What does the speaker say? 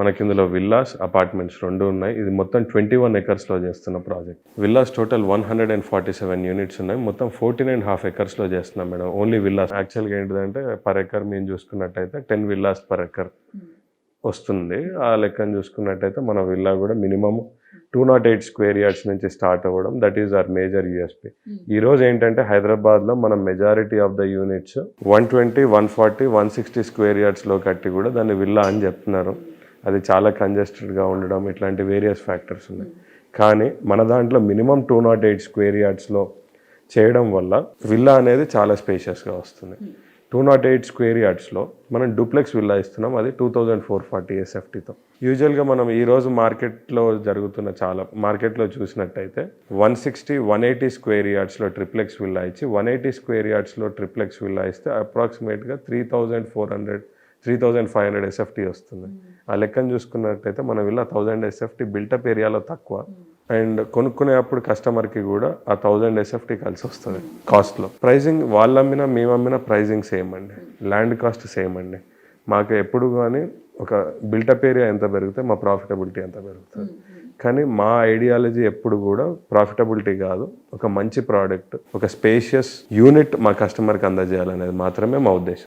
మనకి ఇందులో villas apartments రెండు ఉన్నాయి. ఇది మొత్తం ట్వంటీ వన్ ఎకర్స్లో చేస్తున్న project. Villas total one hundred and forty seven units ఉన్నాయి. మొత్తం ఫోర్టీన్ అండ్ హాఫ్ ఎకర్స్లో చేస్తున్నాం మేడం. Only villas. యాక్చువల్గా ఏంటిదంటే పర్ ఎకర్ మేము చూసుకున్నట్టయితే టెన్ విల్లాస్ పర్ ఎకర్ వస్తుంది. ఆ లెక్కను చూసుకున్నట్టయితే మన విల్లా కూడా minimum two not eight square yards నుంచి స్టార్ట్ అవ్వడం. That is our major USP. ఈ రోజు ఏంటంటే హైదరాబాద్లో మనం majority of the units one twenty one forty one sixty square యార్డ్స్లో కట్టి కూడా దాన్ని విల్లా అని చెప్తున్నారు. అది చాలా కంజెస్టెడ్గా ఉండడం ఇట్లాంటి వేరియస్ ఫ్యాక్టర్స్ ఉన్నాయి. కానీ మన దాంట్లో minimum two nought eight square యార్డ్స్లో చేయడం వల్ల విల్లా అనేది చాలా స్పేషియస్గా వస్తుంది. టూ నాట్ ఎయిట్ స్క్వేర్ యార్డ్స్లో మనం డూప్లెక్స్ విల్లా ఇస్తున్నాం అది టూ థౌజండ్ ఫోర్ ఫార్టీ ఎస్ఎఫ్టీతో యూజువల్గా మనం ఈరోజు మార్కెట్లో జరుగుతున్న చాలా మార్కెట్లో చూసినట్టయితే one sixty one eighty square యార్డ్స్లో triplex villa ఇచ్చి వన్ ఎయిటీ స్క్వేర్ యార్డ్స్లో ట్రిప్లెక్స్ విల్లా ఇస్తే అప్రాక్సిమేట్గా three thousand four hundred three thousand five hundred SFT వస్తుంది. ఆ లెక్కను చూసుకున్నట్టయితే మన విల్లా థౌజండ్ ఎస్ఎఫ్టీ బిల్టప్ ఏరియాలో తక్కువ. అండ్ కొనుక్కునేటప్పుడు కస్టమర్కి కూడా ఆ థౌజండ్ ఎస్ఎఫ్టీ కలిసి వస్తుంది కాస్ట్లో ప్రైజింగ్ వాళ్ళు అమ్మినా మేము అమ్మినా ప్రైజింగ్ సేమ్ అండి ల్యాండ్ కాస్ట్ సేమ్ అండి. మాకు ఎప్పుడు కానీ ఒక బిల్టప్ ఏరియా ఎంత పెరిగితే మా ప్రాఫిటబిలిటీ ఎంత పెరుగుతుంది. కానీ మా ఐడియాలజీ ఎప్పుడు కూడా ప్రాఫిటబిలిటీ కాదు ఒక మంచి ప్రోడక్ట్ ఒక స్పేషియస్ యూనిట్ మా కస్టమర్కి అందజేయాలనేది మాత్రమే మా ఉద్దేశం.